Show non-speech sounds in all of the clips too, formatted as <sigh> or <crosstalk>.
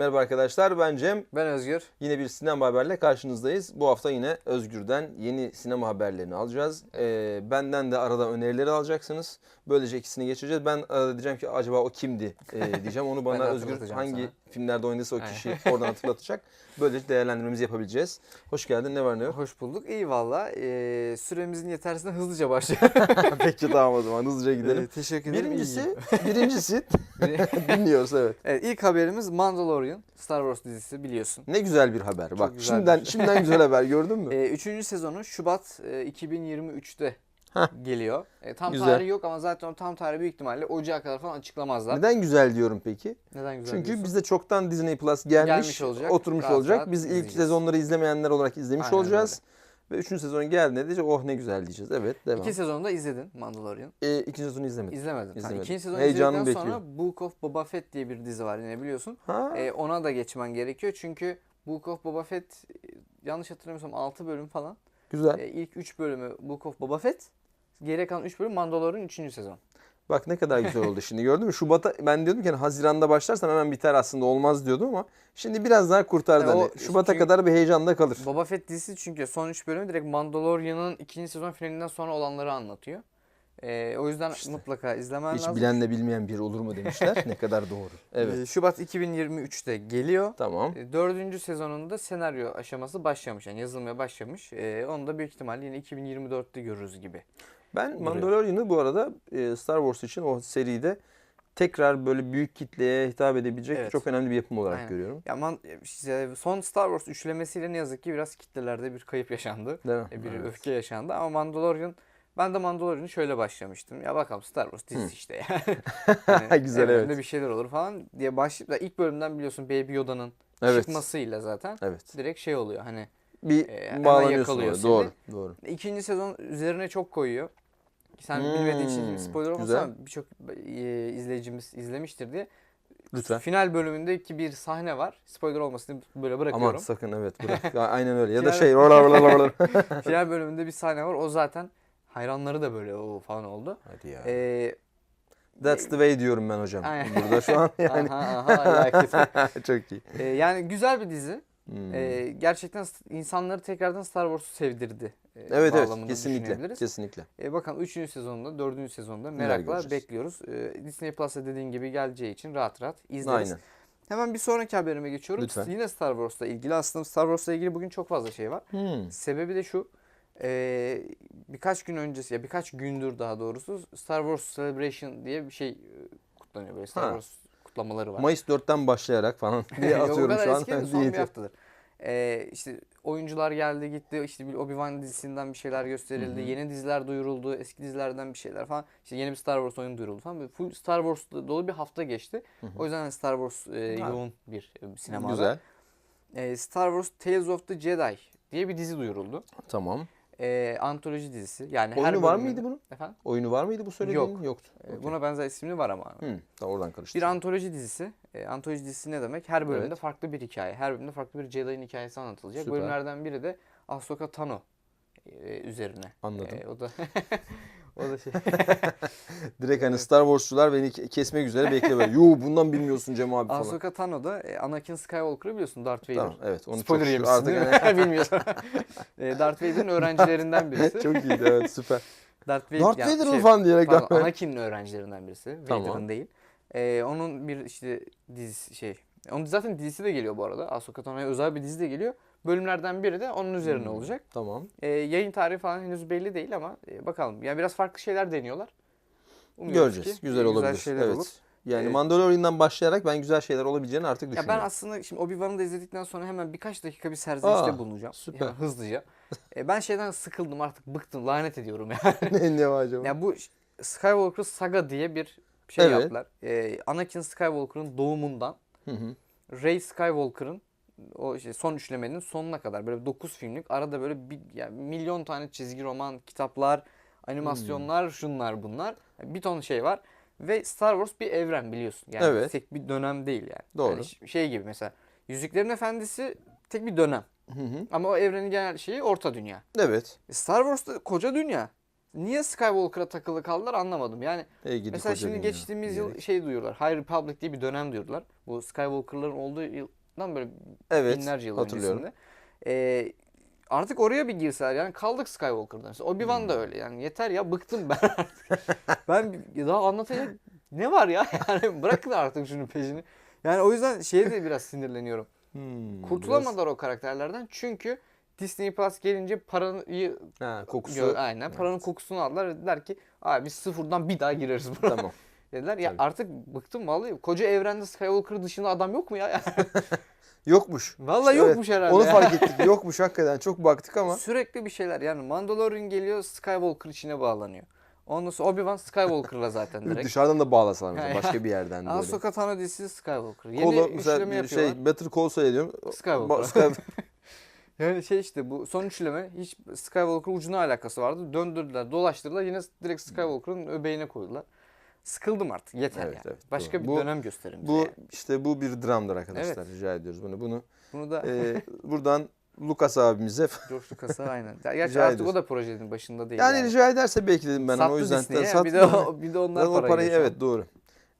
Merhaba arkadaşlar ben Cem. Ben Özgür. Yine bir sinema haberle karşınızdayız. Bu hafta yine Özgür'den yeni sinema haberlerini alacağız. Ee, benden de arada önerileri alacaksınız. Böylece ikisini geçireceğiz. Ben arada diyeceğim ki acaba o kimdi ee, <laughs> diyeceğim. Onu bana Özgür hangi sana. Filmlerde oynadıysa o kişiyi oradan hatırlatacak. Böylece değerlendirmemizi yapabileceğiz. Hoş geldin ne var ne yok. Hoş bulduk. İyi valla. Ee, süremizin yetersizliğine hızlıca başlayalım. <laughs> Peki tamam o zaman hızlıca gidelim. Ee, teşekkür ederim. Birincisi, <laughs> birincisi <laughs> dinliyoruz evet. evet, ilk haberimiz Mandalorian. Star Wars dizisi biliyorsun. Ne güzel bir haber. Bak güzel şimdiden bir şey. şimdiden güzel haber gördün mü? Ee, üçüncü sezonu Şubat e, 2023'te Heh. geliyor. E, tam Güzel. tarihi yok ama zaten o tam tarihi büyük ihtimalle Ocağa kadar falan açıklamazlar. Neden, Neden güzel diyorum peki? güzel Çünkü diyorsun? bizde çoktan Disney Plus gelmiş, Gelmiş olacak. oturmuş Rahat olacak. rahat Biz ilk izleyeceğiz. sezonları izlemeyenler olarak izlemiş Aynen olacağız. Ve üçüncü sezon geldiğinde diyecek oh ne güzel diyeceğiz. Evet devam. İki sezonu da izledin Mandalorian. Ee, ikinci sezonu izlemedim. İzlemedin. Ha, İzlemedim. ikinci sezonu izledikten sonra bekliyorum. Book of Boba Fett diye bir dizi var yine biliyorsun. Ha, E, ona da geçmen gerekiyor çünkü Book of Boba Fett e, yanlış hatırlamıyorsam 6 bölüm falan. güzel. E, ilk 3 bölümü Book of Boba Fett. Geriye kalan 3 bölüm Mandalorian 3. sezon. Bak ne kadar güzel oldu şimdi gördün mü? Şubat'a ben diyordum ki hani Haziran'da başlarsan hemen biter aslında olmaz diyordum ama şimdi biraz daha kurtardı. Ya o- hani. Şubat'a kadar bir heyecanda kalır. Boba Fett dizisi çünkü son 3 bölümü direkt Mandalorian'ın 2. sezon finalinden sonra olanları anlatıyor. E, o yüzden İşte. mutlaka izlemen Hiç lazım. bilenle bilmeyen bir olur mu demişler. ne kadar doğru. Evet. E, Şubat 2023'te geliyor. Tamam. E, Dördüncü sezonunda senaryo aşaması başlamış. Yani yazılmaya başlamış. E, onu da büyük ihtimalle yine 2024'te görürüz gibi. Ben. Mandalorian'ı bu arada e, Star Wars için o seride tekrar böyle büyük kitleye hitap edebilecek Evet. çok önemli bir yapım olarak Aynen. görüyorum. Ya man, işte son Star Wars üçlemesiyle ne yazık ki biraz kitlelerde bir kayıp yaşandı. Değil mi? E, Bir Evet. öfke yaşandı ama Mandalorian ben de Mandalorian'ı şöyle başlamıştım. Ya bakalım Star Wars dizisi Hı. işte ya. <laughs> Hani Güzel, evet. bir şeyler olur falan diye başlayıp da ilk bölümden biliyorsun Baby Yoda'nın Evet. çıkmasıyla zaten Evet. direkt şey oluyor hani Bir E, bağlanıyorsun oraya. Doğru. Doğru. ikinci sezon üzerine çok koyuyor. Sen Hmm, bilmediğin için spoiler olmasa birçok e, izleyicimiz izlemiştir diye. Lütfen. Final bölümündeki bir sahne var. Spoiler olmasın böyle Aman bırakıyorum. sakın evet bırak. <laughs> Aynen öyle. Ya da şey. <laughs> Final bölümünde bir sahne var. O zaten hayranları da böyle o falan oldu. Hadi ya. Ee, That's the way diyorum ben hocam. Aynen. Burada şu an <laughs> yani. aha, aha, like çok iyi. Ee, yani güzel bir dizi. Hmm. Ee, gerçekten insanları tekrardan Star Wars'u sevdirdi. ee, evet evet kesinlikle. Kesinlikle. Ee, bakalım 3. sezonunda, 4. sezonunda merakla bekliyoruz. Ee, Disney Plus'a dediğin gibi geleceği için rahat rahat izleriz. Aynen. Hemen bir sonraki haberime geçiyorum. Lütfen. Yine Star Wars'la ilgili. Aslında Star Wars'la ilgili bugün çok fazla şey var. Hmm. Sebebi de şu. ee, birkaç gün öncesi ya birkaç gündür daha doğrusu Star Wars Celebration diye bir şey e, kutlanıyor böyle Star Ha. Wars kutlamaları var. Mayıs 4'ten başlayarak falan <laughs> diye atıyorum şu an. eski <laughs> son bir haftadır. Ee, işte oyuncular geldi gitti işte bir Obi-Wan dizisinden bir şeyler gösterildi. Hı hı. Yeni diziler duyuruldu. Eski dizilerden bir şeyler falan. İşte yeni bir Star Wars oyunu duyuruldu falan. Böyle full Star Wars dolu bir hafta geçti. Hı hı. O yüzden hani Star Wars e, Ha. yoğun bir e, sinemada. Güzel. Ee, Star Wars Tales of the Jedi diye bir dizi duyuruldu. Tamam. Ee, antoloji dizisi. Yani her Oyunu var bölümün- mıydı bunun? Efendim? Oyunu var mıydı bu söylediğin? Yok. Yoktu. Okey. Buna benzer ismi var ama. Hmm, tamam oradan karıştı. Bir antoloji dizisi. E, antoloji dizisi ne demek? Her bölümde Evet. farklı bir hikaye. Her bölümde farklı bir Jedi'nin hikayesi anlatılacak. Süper. Bölümlerden biri de Ahsoka Tano e, üzerine. Anladım. E, o da <laughs> o da şey. <laughs> Direkt hani Star Wars'çular beni ke- kesmek üzere bekliyor böyle. Yuh bundan bilmiyorsun Cem abi falan. Ahsoka Tano da e, Anakin Skywalker'ı biliyorsun Darth Vader. Tamam evet onu Spoiler çok yemişsin artık mi? <laughs> Bilmiyorsun. e, Darth Vader'ın öğrencilerinden birisi. <laughs> çok iyiydi evet süper. Darth Vader, Darth yani Vader mı şey, falan diyerek Pardon, Anakin'in öğrencilerinden birisi. Tamam. Vader'ın değil. Ee, onun bir işte dizisi şey. Onun zaten dizisi de geliyor bu arada. Ahsoka Tano'ya özel bir dizi de geliyor. Bölümlerden biri de onun üzerine Hmm, olacak. Tamam. Ee, yayın tarihi falan henüz belli değil ama e, bakalım. Yani biraz farklı şeyler deniyorlar. Umuyoruz Göreceğiz. ki, Güzel olabilir. şeyler evet. olur. Yani Ee, Mandalorian'dan başlayarak ben güzel şeyler olabileceğini artık Ya düşünüyorum. ben aslında şimdi Obi-Wan'ı da izledikten sonra hemen birkaç dakika bir serzenişte Aa, bulunacağım. süper. Yani hızlıca. <laughs> E, ben şeyden sıkıldım artık bıktım lanet ediyorum yani. <laughs> ne, ne var acaba? Ya bu Skywalker Saga diye bir şey Evet. yaptılar. Ee, Anakin Skywalker'ın doğumundan Hı hı. Rey Skywalker'ın o işte son üçlemenin sonuna kadar böyle 9 filmlik arada böyle bir, yani milyon tane çizgi roman, kitaplar, animasyonlar, Hmm. şunlar bunlar. Bir ton şey var. Ve Star Wars bir evren biliyorsun. Yani Evet. tek bir dönem değil yani. Doğru. Yani şey gibi mesela Yüzüklerin Efendisi tek bir dönem. Hı hı. Ama o evrenin genel şeyi orta dünya. Evet. E, Star Wars'ta koca dünya. niye Skywalker'a takılı kaldılar anlamadım. Yani gidi mesela şimdi dünya geçtiğimiz yıl şey duyuyorlar. High Republic diye bir dönem diyorlar. Bu Skywalker'ların olduğu yıldan böyle evet, binlerce yıl hatırlıyorum. öncesinde. Ee, artık oraya bir girseler yani kaldık Skywalker'dan. Mesela Obi-Wan Hmm. da öyle yani yeter ya bıktım ben artık. <laughs> ben daha anlatacak ne var ya <laughs> yani bırakın artık şunun peşini. Yani o yüzden şeye de biraz sinirleniyorum. Hmm, Kurtulamadılar o karakterlerden çünkü Disney Plus gelince biraz- Ha, kokusu. gö- aynen paranın kokusunu aldılar dediler ki abi biz sıfırdan bir daha gireriz <laughs> buna. tamam. Dediler ya Tabii. artık bıktım vallahi koca evrende Skywalker dışında adam yok mu ya? <laughs> Yokmuş. vallahi İşte yokmuş herhalde. Onu ya. fark ettik. Yokmuş hakikaten. Çok baktık ama. Sürekli bir şeyler yani Mandalorian geliyor Skywalker içine bağlanıyor. Ondan sonra Obi-Wan Skywalker'la zaten direkt. Dışarıdan da bağlasalar mesela. Başka bir yerden <laughs> böyle. Ahsoka Tano dizisi Skywalker. Yeni Kola mesela bir yapıyorlar. şey Better Call Saul ediyorum. Skywalker. Ba- Sky- <laughs> Yani şey işte bu son üçleme hiç Skywalker ucuna alakası vardı. Döndürdüler, dolaştırdılar. Yine direkt Skywalker'ın öbeğine koydular. Sıkıldım artık. Yeter Evet, yani. evet, Başka doğru. bir Bu- dönem gösterin bu yani. işte bu bir dramdır arkadaşlar. Evet. Rica ediyoruz bunu. Bunu Bunu da e, buradan Lucas abimize <laughs> George Lucas'a aynen. Ya Gerçi Rica artık ediyoruz. o da projenin başında değil. yani yani. rica ederse belki dedim ben Sattı o yüzden Disney'e, sattı. bir de o, bir de onlar <laughs> Ben o parayı, an. evet doğru.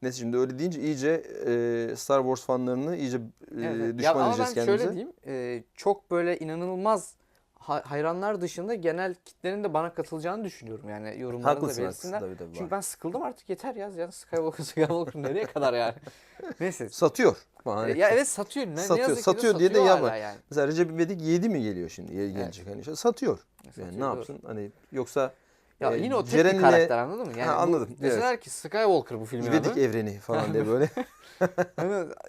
Neyse şimdi öyle deyince iyice e, Star Wars fanlarını iyice e, Evet, düşman ya ama edeceğiz ben kendimize. şöyle diyeyim. e, çok böyle inanılmaz hayranlar dışında genel kitlenin de bana katılacağını düşünüyorum. Yani yorumlarda da belirsinler. tabii tabii. Çünkü ben sıkıldım artık yeter ya. Yani Skywalker, <laughs> Skywalker nereye kadar yani? <laughs> Neyse. Satıyor. falan. E, ya evet satıyor. Ne, ne Satıyor, yazık ki de satıyor diye de satıyor yapma. Yani. Mesela Recep İvedik 7 mi geliyor şimdi? Gelecek hani işte satıyor. Satıyor, Yani ne doğru. yapsın? Hani yoksa Ya e, yine o tek Ceren'le bir karakter anladın mı? Yani Ha, bu- anladım, Deseler ki Skywalker bu filmin İvedik adı. evreni falan diye <laughs> böyle.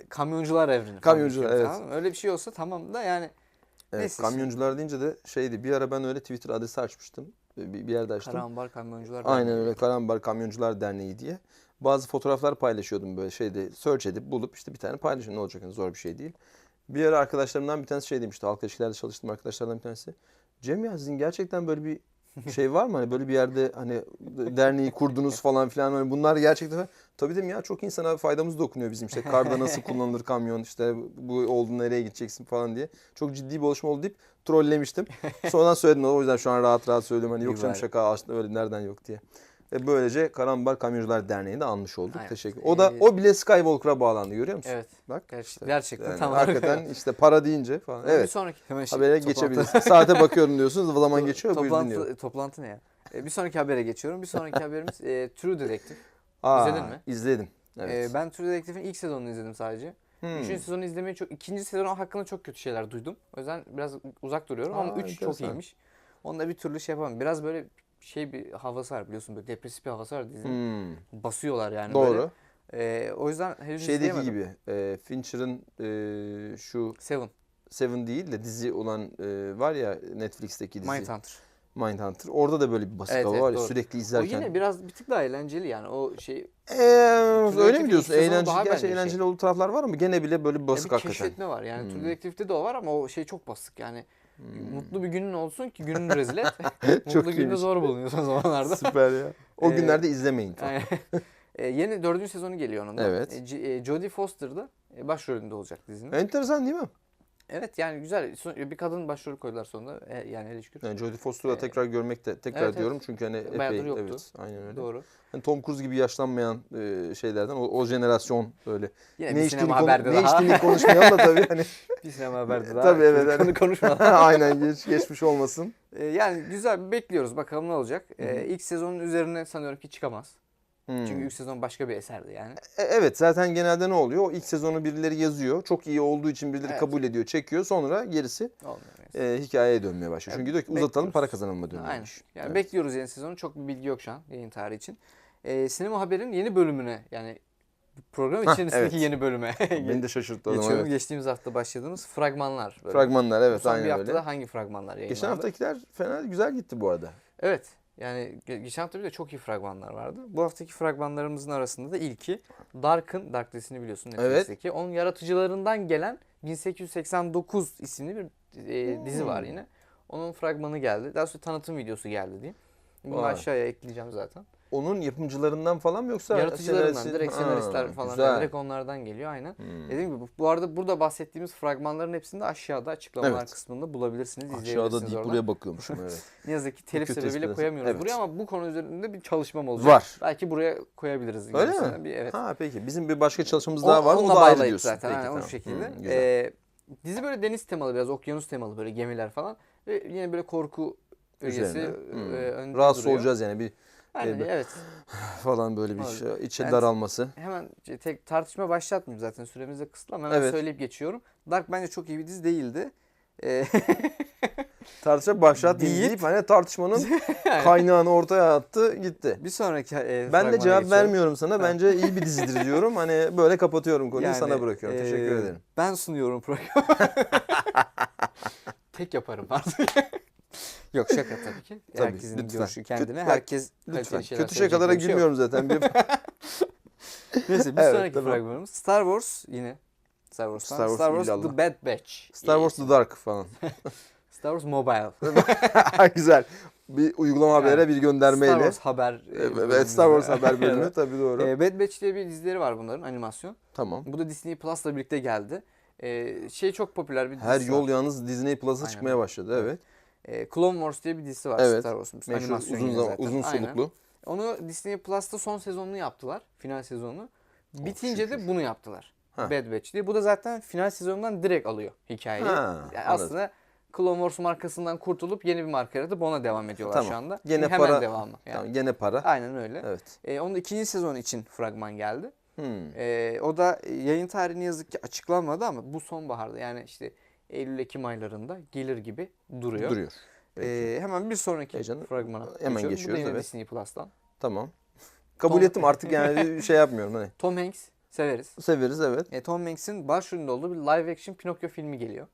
Kamyoncular evreni. Kamyoncular, evet. tamam? Öyle bir şey olsa tamam da yani Evet, Neyse, kamyoncular deyince de şeydi. Bir ara ben öyle Twitter adresi açmıştım. Bir, bir yerde açtım. Karambar kamyoncular. Aynen Derneği. öyle Karambar Kamyoncular Derneği diye. Bazı fotoğraflar paylaşıyordum böyle şeyde search edip bulup işte bir tane paylaşın ne olacak yani zor bir şey değil. Bir ara arkadaşlarımdan bir tanesi şey demişti. Halk ilişkilerde çalıştığım arkadaşlardan bir tanesi. Cem ya sizin gerçekten böyle bir şey var mı? Hani böyle bir yerde hani derneği kurdunuz falan filan. Hani bunlar gerçekten tabii dedim ya çok insana faydamız dokunuyor bizim işte karda nasıl kullanılır kamyon işte bu oldu nereye gideceksin falan diye. Çok ciddi bir oluşum oldu deyip trollemiştim. Sonradan söyledim o yüzden şu an rahat rahat söylüyorum hani yok canım şaka aslında öyle nereden yok diye. Ve böylece Karambar Kamyoncular Derneği'ni de anmış olduk. Aynen. Teşekkür. O da Ee, o bile Skywalker'a bağlandı görüyor musun? Evet. Bak. Gerçekten, işte. gerçekten Yani tam hakikaten <laughs> işte para deyince falan. Bir Evet. sonraki hemen şey, Habere toplantı- geçebiliriz. Saate bakıyorum diyorsunuz. <laughs> Zaman geçiyor. Toplantı, dinliyorum. toplantı ne ya? E, bir sonraki habere geçiyorum. Bir sonraki haberimiz e, True Detective. Aa, İzledin mi? İzledim. Evet. E, ben True Detective'in ilk sezonunu izledim sadece. Hmm. Üçüncü sezonu izlemeyi çok... ikinci sezon hakkında çok kötü şeyler duydum. O yüzden biraz uzak duruyorum ama Aa, üç çok iyiymiş. Onu da bir türlü şey yapamam. Biraz böyle şey bir havası var biliyorsun böyle depresif bir havası var dizinin. Hmm. Basıyorlar yani Doğru. böyle. E, o yüzden henüz Şeydeki gibi e, Fincher'ın e, şu Seven. Seven değil de dizi olan e, var ya Netflix'teki dizi. Mindhunter. Mindhunter. Orada da böyle bir basit Evet, hava evet, var ya doğru. sürekli O izlerken. yine biraz bir tık daha eğlenceli yani o şey Ee, öyle mi diyorsun? Eğlenceli, gerçi şey. eğlenceli olduğu taraflar var ama gene bile böyle basık bir hakikaten. keşfetme var. Yani True Hmm. Detective'de de o var ama o şey çok basık. Yani mutlu bir günün olsun ki gününü rezil et. <laughs> Mutlu günde zor bulunuyor son zamanlarda. Süper ya. O Ee, günlerde izlemeyin. Yani, <laughs> e, yeni dördüncü sezonu geliyor onun da. Evet. E, e, Jodie Foster da e, başrolünde olacak dizinin. Enteresan değil mi? Evet yani güzel. Bir kadın başrol koydular sonunda. E, yani hele şükür. Yani Jodie Foster'ı da Ee, tekrar görmek de tekrar evet, diyorum çünkü hani epey Bayağıdır yoktu. evet aynen öyle. Doğru. Hani Tom Cruise gibi yaşlanmayan e, şeylerden o, o jenerasyon böyle. Yine ne bir sinema konu- haberde ne daha. içtiğini konuşmayan da tabii hani. <laughs> bir sinema haberde daha. Tabii, evet, Konu hani- konuşmadan. <laughs> aynen geç, geçmiş olmasın. E, yani güzel bekliyoruz bakalım ne olacak. E, ilk sezonun üzerine sanıyorum ki çıkamaz. Hmm. Çünkü ilk sezon başka bir eserdi yani. E, Evet zaten genelde ne oluyor? O ilk sezonu birileri yazıyor. Çok iyi olduğu için birileri Evet. kabul ediyor, çekiyor. Sonra gerisi Olmuyor. e, hikayeye dönmeye başlıyor. Evet, Çünkü diyor ki uzatalım bekliyoruz. para kazanalım dönüyor. Aynen. Yani Evet. bekliyoruz yeni sezonu. Çok bir bilgi yok şu an yayın tarihi için. Ee, Sinema Haber'in yeni bölümüne yani program içerisindeki evet. yeni bölüme <laughs> Beni de şaşırttı zaman. geçiyorum. Evet. Geçtiğimiz hafta başladığımız fragmanlar. bölümü. Fragmanlar evet son bir aynen haftada öyle. hangi fragmanlar yayınlandı? Geçen haftakiler fena güzel gitti bu arada. Evet. Yani ge- geçen hafta bir de çok iyi fragmanlar vardı. Bu haftaki fragmanlarımızın arasında da ilki Dark'ın, Dark dizisini biliyorsun Evet. Netflix'teki. Onun yaratıcılarından gelen 1889 isimli bir e, dizi var Hmm. yine. Onun fragmanı geldi. Daha sonra tanıtım videosu geldi diyeyim. Bunu Vay. aşağıya ekleyeceğim zaten. Onun yapımcılarından falan mı yoksa Yaratıcılarından, senarist- direkt Ha, senaristler falan güzel. direkt onlardan geliyor aynen. Hmm. Dediğim gibi bu- arada burada bahsettiğimiz fragmanların hepsini de aşağıda açıklamalar Evet. kısmında bulabilirsiniz, Aşağıda izleyebilirsiniz deyip oradan. buraya bakıyormuşum <laughs> evet. Ne yazık ki telif kötü sebebiyle koyamıyoruz Evet. buraya ama bu konu üzerinde bir çalışmam olacak. Var. Belki buraya koyabiliriz. Öyle mi? Bir, evet. Ha peki bizim bir başka çalışmamız O- daha var. O onunla da ayrı bağlayıp diyorsun. zaten Peki, aynen o tamam. şekilde. Hmm, güzel. Ee, dizi böyle deniz temalı biraz okyanus temalı böyle gemiler falan ve yine böyle korku ögesi e, Hmm. önde Rahatsız duruyor. olacağız yani bir Ee, evet. <sighs> falan böyle bir şey, içe Evet. daralması. Hemen c- tek tartışma başlatmayayım zaten süremiz de kısıtlı ama hemen Evet. söyleyip geçiyorum. Dark bence çok iyi bir dizi değildi. Ee, <laughs> Tartışma başlatmayayım Deyip- deyip hani tartışmanın <laughs> kaynağını ortaya attı gitti. bir sonraki e, Ben de cevap geçiyorum. vermiyorum sana. Bence iyi bir dizidir <laughs> diyorum. Hani böyle kapatıyorum konuyu Yani, sana bırakıyorum. e, Teşekkür ederim. Ben sunuyorum programı. Tek yaparım artık. Yok şaka tabii ki. Tabii, Herkesin lütfen. görüşü kendine. Kötü- Herkes Lütfen. Kötü şakalara bir şey gülmüyorum zaten. Bir <laughs> Neyse bir Evet, sonraki tamam. fragmanımız Star Wars yine. Star Wars'tan. Star Star Wars Wars, illallah. The Bad Batch. Star Wars The Dark falan. <laughs> Star Wars Mobile. <laughs> Güzel. Bir uygulama habere bir göndermeyle. Star Wars haber. e, Evet Star Wars haber bölümü tabii doğru. E, Bad Batch diye bir dizileri var bunların animasyon. tamam. Bu da Disney Plus'la birlikte geldi. E, şey çok popüler bir dizisi Her yol var. yalnız Disney Plus'a çıkmaya başladı. Evet. E, Clone Wars diye bir dizisi var Evet. Star Wars'un. Meşhur uzun zaman, uzun Aynen. soluklu. Onu Disney Plus'ta son sezonunu yaptılar. Final sezonu. Bitince de şükür. bunu yaptılar. Ha. Bad Batch diye. Bu da zaten final sezonundan direkt alıyor hikayeyi. Ha, Yani aslında Clone Wars markasından kurtulup yeni bir marka yaratıp ona devam ediyorlar Tamam. şu anda. Gene Hemen para- devamı. Yani. Tamam, gene para. Aynen öyle. Evet. Ee, onun ikinci sezonu için fragman geldi. Hmm. Ee, o da yayın tarihi ne yazık ki açıklanmadı ama bu sonbaharda yani işte Eylül-Ekim aylarında gelir gibi duruyor. Duruyor. Peki. Ee, hemen bir sonraki Heyecanı- fragmana hemen geçiyorum. Bu da geçiyoruz, yine evet. Disney Plus'tan. Tamam. Kabul Tom- ettim artık yani <laughs> şey yapmıyorum hani. Tom Hanks severiz. Severiz evet. E, Tom Hanks'in başrolünde olduğu bir live action Pinokyo filmi geliyor.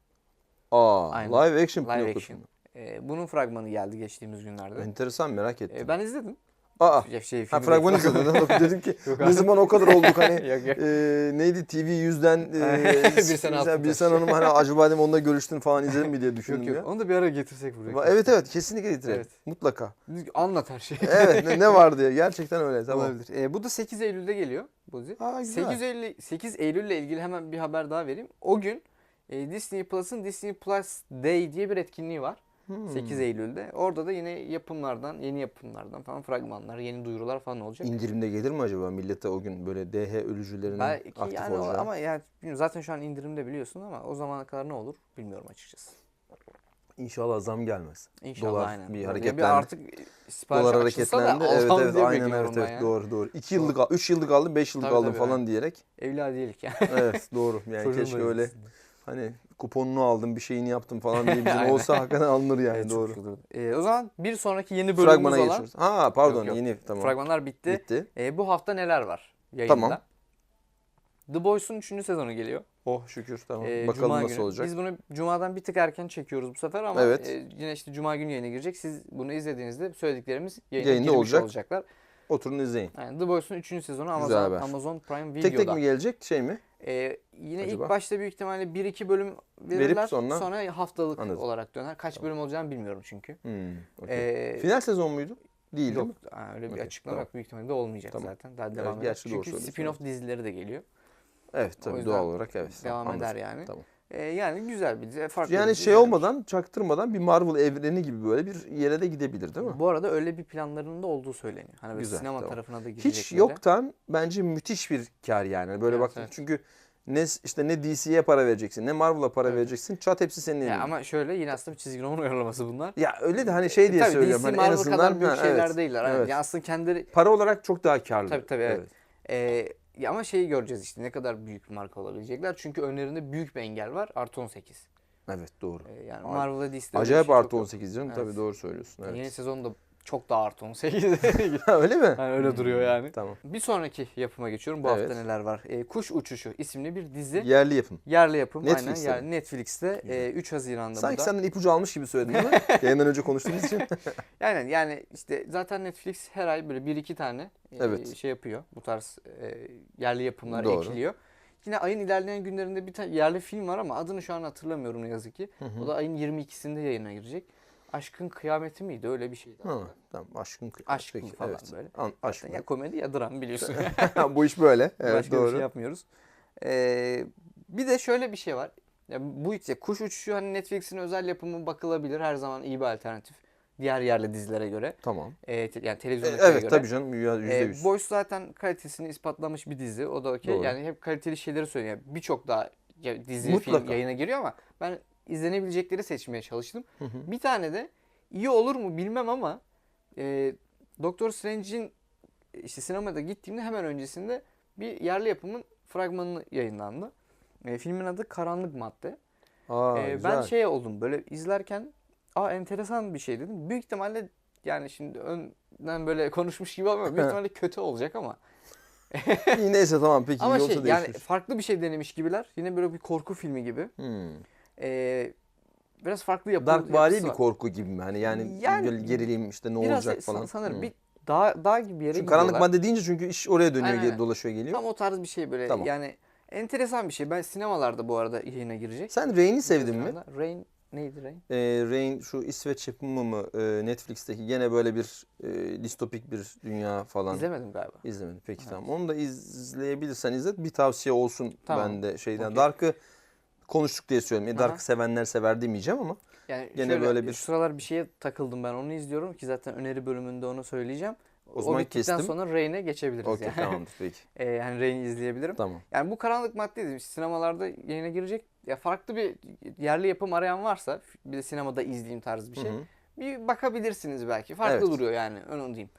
Aa, Aynen. live action Live Pinokyo action. filmi. E, bunun fragmanı geldi geçtiğimiz günlerde. Enteresan merak ettim. E, ben izledim. Aa, Ya Şey, ha, fragman izledim. Dedim ki <laughs> ne zaman o kadar olduk hani <laughs> Yok, yok. e, neydi TV 100'den e, Bir sene bir sene hanım hani acaba dedim onunla görüştün falan izledin mi diye <laughs> düşündüm Yok yok. ya. Onu da bir ara getirsek buraya. Evet evet kesinlikle getirelim. Evet. Mutlaka. Anlat her şeyi. Evet ne, ne var diye gerçekten öyle tamam. Olabilir. E, bu da 8 Eylül'de geliyor bu dizi. Aa, güzel. 8 Eylül 8 Eylül'le ilgili hemen bir haber daha vereyim. O gün e, Disney Plus'ın Disney Plus Day diye bir etkinliği var. Hmm. 8 Eylül'de. Orada da yine yapımlardan, yeni yapımlardan falan fragmanlar, yeni duyurular falan olacak. İndirimde gelir mi acaba millete o gün böyle DH ölücülerinin Belki aktif yani olacağı? ama yani zaten şu an indirimde biliyorsun ama o zamana kadar ne olur bilmiyorum açıkçası. İnşallah zam gelmez. İnşallah Dolar aynen. bir Yani hareketlendi. Bir artık sipariş Dolar açılsa da hareketlendi. Evet evet aynen evet, evet doğru doğru. 2 yıllık al, 3 yıllık aldım, 5 yıllık Tabii, aldım tabii, falan diyerek. Evladiyelik yani. Evet doğru. Yani Çocuğun keşke öyle öylesinde. Hani kuponunu aldım, bir şeyini yaptım falan diye bizim <laughs> olsa hakikaten alınır yani Evet, doğru. Ee, o zaman bir sonraki yeni bölümümüz Fragmana olan geçiyoruz. Ha pardon Yok, yok. yeni tamam. fragmanlar bitti. Bitti. Ee, bu hafta neler var yayında? Tamam. The Boys'un 3. sezonu geliyor. Oh şükür tamam. Ee, Bakalım Cuma nasıl günü. olacak. Biz bunu Cuma'dan bir tık erken çekiyoruz bu sefer ama Evet. e, yine işte Cuma günü yayına girecek. Siz bunu izlediğinizde söylediklerimiz yayına Yayında girmiş olacak. olacaklar. Oturun izleyin. Yani The Boys'un 3. sezonu Güzel Amazon, haber. Amazon Prime Video'da. Tek tek mi gelecek şey mi? Ee, yine Acaba? ilk başta büyük ihtimalle 1-2 bölüm verirler. sonra- sonra haftalık Anladım. olarak döner. Kaç bölüm olacağını bilmiyorum çünkü. Hmm, okey. Ee, Final sezon muydu? Değil Yok değil mi? ha, öyle bir Okey, açıklama tamam. yok. Büyük ihtimalle de olmayacak Tamam. zaten. Daha devam eder. gerçi doğru Çünkü söylüyorsun, spin-off dizileri de geliyor. Evet O tabii yüzden doğal olarak evet. Devam Anladım. eder yani. Tamam. Ee, yani güzel bir dizi. Farklı bir Yani dizi şey izlenir. olmadan, çaktırmadan bir Marvel evreni gibi böyle bir yere de gidebilir değil mi? Bu arada öyle bir planlarının da olduğu söyleniyor. Hani böyle Güzel, sinema tamam. tarafına da gidecekleri. Hiç yoktan bence müthiş bir kar yani. Böyle Evet, baktım evet. çünkü ne işte ne DC'ye para vereceksin, ne Marvel'a para Evet. vereceksin. Çat hepsi senin elinde. Ya Ya, ama şöyle yine aslında bir çizgi roman <laughs> uyarlaması bunlar. öyle de hani şey diye tabii söylüyorum. DC Hani en Marvel azından kadar büyük ha, şeyler evet. değiller. Hani Evet. ya aslında kendileri Para olarak çok daha karlı. Tabii, tabii, evet. Ee, ya ama şeyi göreceğiz işte ne kadar büyük marka olabilecekler. Çünkü önlerinde büyük bir engel var. Artı 18. Evet, doğru. Ee, yani öyle bir Acayip şey artı yok. 18 canım. Evet. Tabii doğru söylüyorsun. Yeni Evet. sezonda çok daha artı 18. <laughs> öyle mi? Yani öyle duruyor yani. Tamam. bir sonraki yapıma geçiyorum. Bu Evet. hafta neler var? Ee, Kuş Uçuşu isimli bir dizi. Yerli yapım. Yerli yapım. Netflix'te Aynen. Yani Netflix'te e, 3 Haziran'da Sanki bu da. senden ipucu almış gibi söyledin değil mi? <laughs> Yayından önce konuştuğumuz için. <laughs> Yani yani işte zaten Netflix her ay böyle bir iki tane e, Evet. şey yapıyor. Bu tarz e, yerli yapımlar Doğru. ekliyor. Yine ayın ilerleyen günlerinde bir tane yerli film var ama adını şu an hatırlamıyorum ne yazık ki. Hı hı. O da ayın 22'sinde yayına girecek. Aşkın Kıyameti miydi? Öyle bir şeydi. Ha, tamam aşkın kıyameti. Aşkın Peki, falan evet. böyle. An, aşk Ya komedi ya dram biliyorsun. <laughs> Bu iş böyle. <laughs> Evet Başka bir doğru. şey yapmıyoruz. Ee, bir de şöyle bir şey var. Ya bu işte kuş uçuşu hani Netflix'in özel yapımı bakılabilir. Her zaman iyi bir alternatif. Diğer yerli dizilere göre. Tamam. Ee, te- yani E, televizyondakilere evet göre. tabii canım yüzde Ee, yüz. Boys zaten kalitesini ispatlamış bir dizi. O da okey. Yani hep kaliteli şeyleri söylüyor. Yani Birçok daha dizi, Mutlaka. film yayına giriyor ama ben izlenebilecekleri seçmeye çalıştım. Hı hı. Bir tane de iyi olur mu bilmem ama e, Doktor Strange'in işte sinemada gittiğimde hemen öncesinde bir yerli yapımın fragmanı yayınlandı. E, filmin adı Karanlık Madde. Aa, E, güzel. ben şey oldum böyle izlerken aa enteresan bir şey dedim. Büyük ihtimalle yani şimdi önden böyle <laughs> konuşmuş gibi ama büyük <laughs> ihtimalle kötü olacak ama. Neyse tamam peki Ama iyi olsa şey yani farklı bir şey denemiş gibiler. Yine böyle bir korku filmi gibi. Hmm. E, biraz farklı yapı, Dark vari bir var. korku gibi mi? Hani yani, Yani gerilim işte ne Biraz olacak san- falan. sanırım Hmm. bir dağ, dağ gibi bir yere Çünkü karanlık gidiyorlar. madde deyince çünkü iş oraya dönüyor, Aynen, gel- dolaşıyor geliyor. Tam o tarz bir şey böyle. Tamam. Yani enteresan bir şey. Ben sinemalarda bu arada yayına girecek. Sen Rain'i sevdin mi? Rain neydi Rain? Ee, Rain şu İsveç yapımı mı e, Netflix'teki gene böyle bir e, distopik bir dünya falan. İzlemedim galiba. İzlemedim. Peki Evet. tamam. Onu da izleyebilirsen izle. Bir tavsiye olsun Tamam. ben de şeyden. Okey. Dark'ı konuştuk diye söylüyorum. Aha. Dark'ı sevenler sever demeyeceğim ama. Yani Gene şöyle, böyle bir- sıralar bir şeye takıldım ben. Onu izliyorum ki zaten öneri bölümünde onu söyleyeceğim. O zaman bittikten kestim. sonra Rain'e geçebiliriz Okey yani. tamamdır peki. <laughs> Ee, yani Rain'i izleyebilirim. Tamam. Yani bu karanlık madde dedim. Sinemalarda yayına girecek. Ya farklı bir yerli yapım arayan varsa bir de sinemada izleyeyim tarzı bir şey. Hı hı. Bir bakabilirsiniz belki. Farklı Evet. duruyor yani onu diyeyim.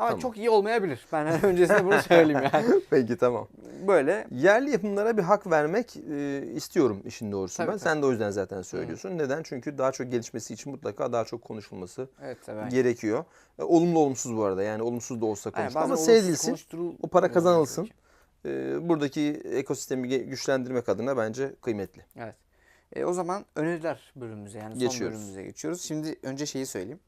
Ama Tamam. çok iyi olmayabilir. Ben <laughs> öncesinde bunu söyleyeyim yani. <laughs> Peki tamam. Böyle Yerli yapımlara bir hak vermek e, istiyorum işin doğrusu Tabii, ben. tabii. Sen de o yüzden zaten söylüyorsun. Neden? Çünkü daha çok gelişmesi için mutlaka daha çok konuşulması evet tabii. gerekiyor. E, olumlu olumsuz bu arada. Yani olumsuz da olsa Aynen, konuşulur ama konuşturul- o para kazanılsın. E, buradaki ekosistemi güçlendirmek adına bence kıymetli. Evet. E, o zaman öneriler bölümümüze yani son Geçiyoruz. bölümümüze geçiyoruz. Şimdi önce şeyi söyleyeyim.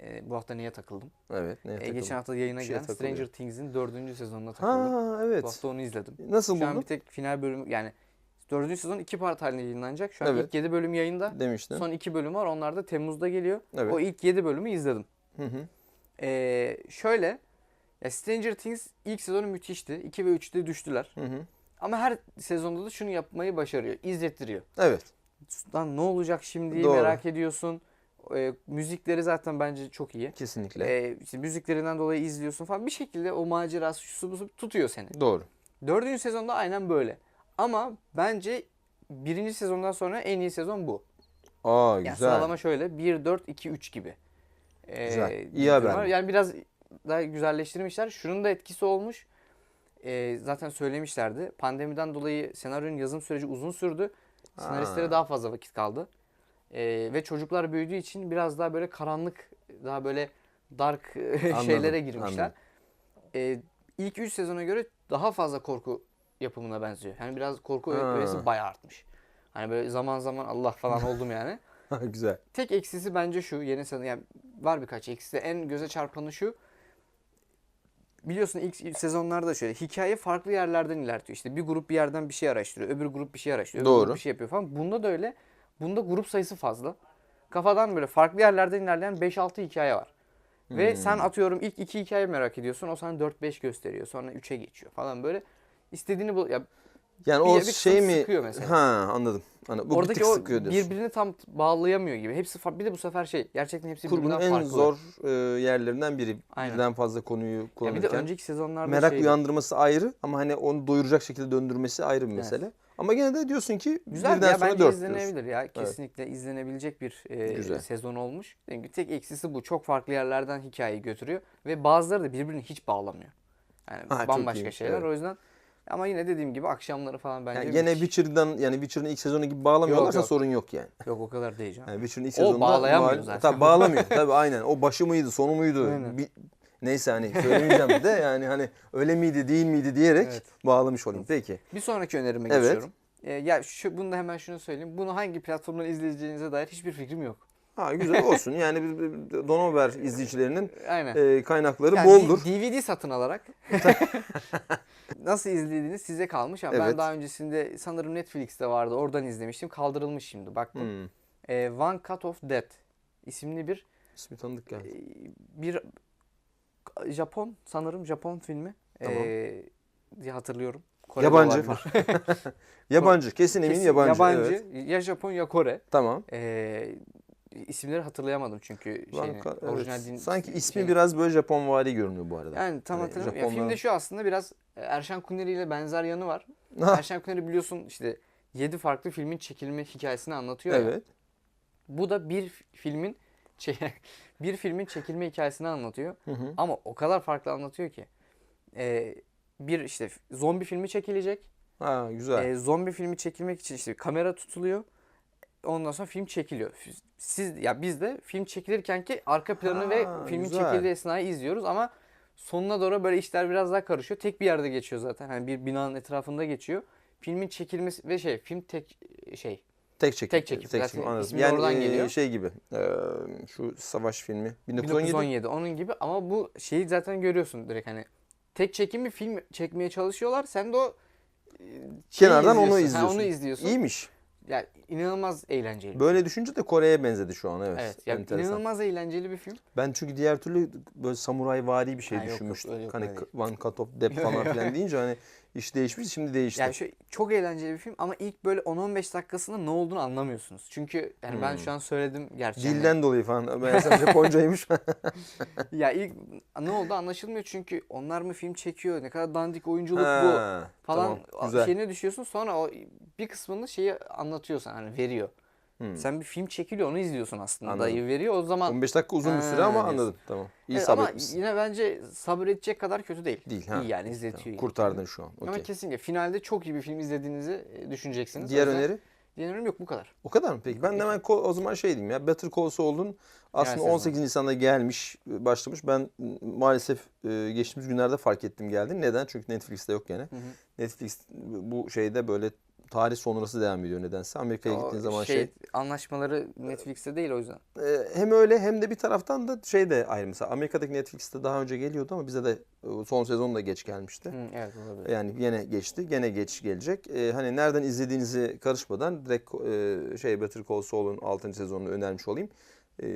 E, bu hafta niye takıldım? Evet. neye E, takıldın? geçen hafta yayına giren takılıyor. Stranger Things'in dördüncü sezonuna takıldım. Ha Bu evet. hafta onu izledim. Nasıl Şu an buldun? bir tek final bölümü yani dördüncü sezon iki part halinde yayınlanacak. Şu an Evet. ilk yedi bölüm yayında. Demiştin. Son iki bölüm var. Onlar da Temmuz'da geliyor. Evet. O ilk yedi bölümü izledim. Hı hı. E, şöyle ya Stranger Things ilk sezonu müthişti. 2 ve 3'te düştüler. Hı hı. Ama her sezonda da şunu yapmayı başarıyor. İzlettiriyor. Evet. Lan ne olacak şimdi Doğru. merak ediyorsun. E, müzikleri zaten bence çok iyi. Kesinlikle. E, işte müziklerinden dolayı izliyorsun falan. Bir şekilde o macerası şusu tutuyor seni. Doğru. Dördüncü sezonda aynen böyle. Ama bence birinci sezondan sonra en iyi sezon bu. Aa Yani güzel. sıralama şöyle 1, 4, 2, 3 gibi. E, Güzel. İyi haber. Yani biraz daha güzelleştirmişler. Şunun da etkisi olmuş. E, zaten söylemişlerdi. Pandemiden dolayı senaryonun yazım süreci uzun sürdü. Senaristlere Ha. daha fazla vakit kaldı. Ee, ve çocuklar büyüdüğü için biraz daha böyle karanlık, daha böyle dark <laughs> şeylere girmişler. anladım. Ee, ilk 3 sezona göre daha fazla korku yapımına benziyor. Yani biraz korku öğesi bayağı artmış. Hani böyle zaman zaman Allah falan <laughs> oldum yani. <laughs> güzel. Tek eksisi bence şu yeni sezon yani var birkaç eksisi. En göze çarpanı şu. Biliyorsun ilk sezonlarda şöyle hikaye farklı yerlerden ilerliyor. İşte bir grup bir yerden bir şey araştırıyor. Öbür grup bir şey araştırıyor. Öbür Doğru. grup bir şey yapıyor falan. Bunda da öyle. Bunda grup sayısı fazla. Kafadan böyle farklı yerlerden ilerleyen 5-6 hikaye var. Ve Hmm. sen atıyorum ilk iki hikaye merak ediyorsun. O sana 4-5 gösteriyor. Sonra 3'e geçiyor falan böyle. İstediğini bul. Ya Yani Bir- o bir şey mi? sıkıyor mesela. Ha anladım. Anladım. Bu bir oradaki tık o sıkıyor diyorsun. birbirini tam bağlayamıyor gibi. Hepsi bir de bu sefer şey gerçekten hepsi Kurgunun birbirinden en farklı. zor e, yerlerinden biri. Aynen. Birden fazla konuyu Ya bir de kullanırken. önceki sezonlarda merak şeydi. uyandırması ayrı ama hani onu doyuracak şekilde döndürmesi ayrı bir Evet. Ama gene de diyorsun ki Güzel birden ya sonra bence dört izlenebilir diyorsun. ya. Kesinlikle izlenebilecek bir e, Güzel. sezon olmuş. Gibi tek eksisi bu. Çok farklı yerlerden hikayeyi götürüyor ve bazıları da birbirini hiç bağlamıyor. Yani Ha, bambaşka şeyler. evet. O yüzden ama yine dediğim gibi akşamları falan bence Yani gene müthiş. Witcher'dan yani Witcher'ın ilk sezonu gibi bağlamıyorlarsa Yok, yok. sorun yok yani. yok o kadar değil canım. yani Witcher'ın ilk O sezonunda bağlayamıyor mal- zaten. Tabii bağlamıyor. <laughs> tabii aynen. O başı mıydı, sonu muydu? Aynen. Bir- neyse hani söylemeyeceğim de <laughs> yani hani öyle miydi, değil miydi diyerek Evet. bağlamış olayım. Peki. Bir sonraki önerime Evet. geçiyorum. E, ya şu bunu da hemen şunu söyleyeyim. Bunu hangi platformdan izleyeceğinize dair hiçbir fikrim yok. Ha güzel <laughs> olsun. Yani Donover izleyicilerinin Aynen. e, kaynakları Yani boldur. DVD satın alarak <laughs> nasıl izlediğiniz size kalmış ama ben Evet. daha öncesinde sanırım Netflix'te vardı. Oradan izlemiştim. Kaldırılmış şimdi. Baktım. Hmm. Ee, One Cut of Death isimli bir İsmi tanıdık e, geldi. bir Japon sanırım Japon filmi. Tamam. E, diye hatırlıyorum. Kore'de Yabancı. <laughs> Yabancı. Kesin eminim Kesin yabancı. yabancı. Evet. Ya Japon ya Kore. Tamam. E, isimleri hatırlayamadım çünkü şeyini, evet. orijinal din- Sanki ismi şeyini. biraz böyle Japonvari görünüyor bu arada. Yani tam Hani hatırlamıyorum. Ya Japonlar- filmde şu aslında biraz e, Erşen Kuneri ile benzer yanı var. <laughs> Ah, Erşen Kuneri biliyorsun işte 7 farklı filmin çekilme hikayesini anlatıyor ya. evet. Bu da bir filmin <laughs> bir filmin çekilme hikayesini anlatıyor. Hı hı. Ama o kadar farklı anlatıyor ki. Ee, bir işte zombi filmi çekilecek. Ha güzel. Ee, zombi filmi çekilmek için işte kamera tutuluyor. Ondan sonra film çekiliyor. Siz ya biz de film çekilirken ki arka planı ve Ha, filmin güzel. çekildiği esnayı izliyoruz ama sonuna doğru böyle işler biraz daha karışıyor. Tek bir yerde geçiyor zaten. Hani bir binanın etrafında geçiyor. Filmin çekilmesi ve şey film tek şey tek çekim. tek çekim. Zaten çekim, anladım. ismi Yani oradan e, geliyor. şey gibi. e, şu savaş filmi. 1917. 1917 onun gibi ama bu şeyi zaten görüyorsun direkt hani tek çekim bir film çekmeye çalışıyorlar. Sen de o e, şeyi Kenardan onu Ha, izliyorsun. onu izliyorsun. İyiymiş. Yani inanılmaz eğlenceli. Böyle düşünce de Kore'ye benzedi şu an evet. Evet. Ya Enteresan. inanılmaz eğlenceli bir film. Ben çünkü diğer türlü böyle samuray vari bir şey Ha, yok, yok, düşünmüştüm. öyle yok, hani öyle değil. One Cut of Death falan <laughs> filan deyince hani iş değişmiş şimdi değişti. Yani şu çok eğlenceli bir film ama ilk böyle 10-15 dakikasında ne olduğunu anlamıyorsunuz. Çünkü yani ben Hmm. şu an söyledim hani- Dilden dolayı falan. Meğersem Japoncaymış. <laughs> <laughs> ya ilk ne oldu anlaşılmıyor çünkü onlar mı film çekiyor? Ne kadar dandik oyunculuk bu Ha, falan Tamam, güzel. şeyine düşüyorsun. Sonra o bir kısmını şeyi anlatıyor sana hani veriyor. Hmm. Sen bir film çekiliyor onu izliyorsun aslında. Anladım. Dayı veriyor o zaman 15 dakika uzun bir süre ama anladım. Tamam. İyi Evet, ama yine bence sabredecek kadar kötü değil. Değil. Ha. İyi yani izletiyor. Tamam. Kurtardın şu an. Ama Okey. kesinlikle finalde çok iyi bir film izlediğinizi e, düşüneceksiniz. Diğer öneri? Diğer önerim yok bu kadar. O kadar mı peki? Ben de hemen o zaman şey diyeyim ya. Better Call Saul'un aslında sezon. 18 Nisan'da gelmiş, başlamış. Ben maalesef e, geçtiğimiz günlerde fark ettim geldi. Neden? Çünkü Netflix'te yok gene. Hı hı. Netflix bu şeyde böyle tarih sonrası devam ediyor nedense. Amerika'ya gittiğin zaman şey, anlaşmaları Netflix'te değil o yüzden. e, hem öyle hem de bir taraftan da şey de ayrı mesela Amerika'daki Netflix'te daha önce geliyordu ama bize de e, son sezon da geç gelmişti. Hı, evet olabilir. Yani yine geçti, gene geç gelecek. Ee, hani nereden izlediğinizi karışmadan direkt e, şey Better Call Saul'un 6. sezonunu önermiş olayım. Ee,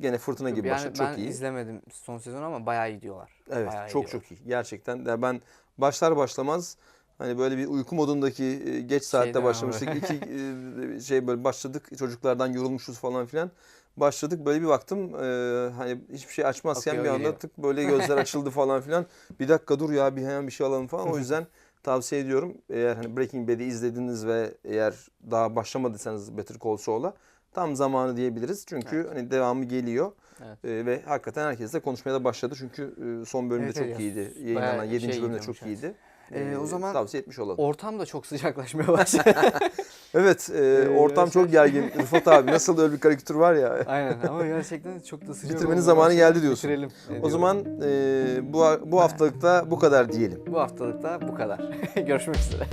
gene fırtına gibi yani başladı. ben Çok iyi. izlemedim son sezon ama bayağı iyi diyorlar. Evet, Bayağı iyi çok diyorlar. çok iyi. Gerçekten ya ben başlar başlamaz hani böyle bir uyku modundaki e, geç saatte Şeyden başlamıştık. İki <laughs> e, şey böyle başladık. Çocuklardan yorulmuşuz falan filan. Başladık böyle bir baktım e, hani hiçbir şey açmazken Akıyor bir anda tık böyle gözler <laughs> açıldı falan filan. Bir dakika dur ya bir hemen bir şey alalım falan. O yüzden tavsiye ediyorum. Eğer hani Breaking Bad'i izlediniz ve eğer daha başlamadıysanız Better Call Saul'a tam zamanı diyebiliriz. Çünkü hani devamı geliyor. Evet. E, ve hakikaten herkes de konuşmaya da başladı. Çünkü e, son bölümde Evet, çok evet. iyiydi. Yayınlanan şey 7. bölümde gidiyormuş, çok evet. Ee, o E, zaman tavsiye etmiş olalım. Ortam da çok sıcaklaşmaya başladı. <laughs> Evet, e, ortam gerçekten- çok gergin. Rıfat abi nasıl öyle bir karikatür var ya. <laughs> Aynen ama gerçekten çok da sıcak Bitirmenin zamanı geldi diyorsun. Bitirelim. O diyorum. zaman e, bu bu haftalıkta bu kadar diyelim. bu haftalık da bu kadar. <laughs> Görüşmek üzere.